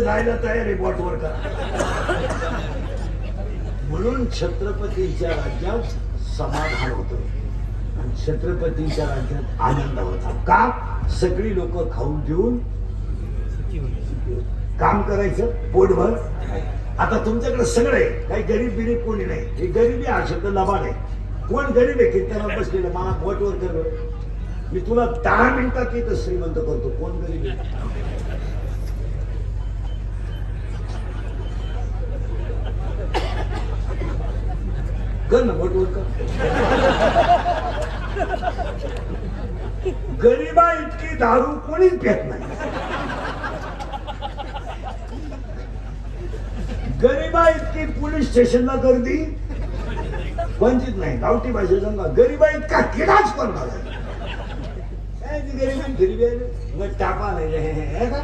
जायला तयार आहे बॉटवर करा. म्हणून छत्रपतीच्या राज्यात समाधान होत. आणि छत्रपतीच्या राज्यात आनंद होता. का? सगळी लोक खाऊन घेऊन काम करायचं पोटभर. आता तुमच्याकडे सगळं आहे काही गरीब बिरीब कोणी नाही. हे गरीबी हा शब्द लबाड आहे. कोण गरीब आहे कीर्तनात बसलेलं? मला पोटवर कर मी तुला दहा मिनिटात येतं श्रीमंत करतो. कोण गरीब आहे? कर ना पोटवर कर। गरिबा इतकी दारू कोणीच पेत नाही। गरिबा इतकी पोलीस स्टेशनला गर्दी वंचित नाही गावठी भाषेत सांगा गरिबा इतका किडाच पण झाला काय ती आहे मग टापा नाही रे. हे का?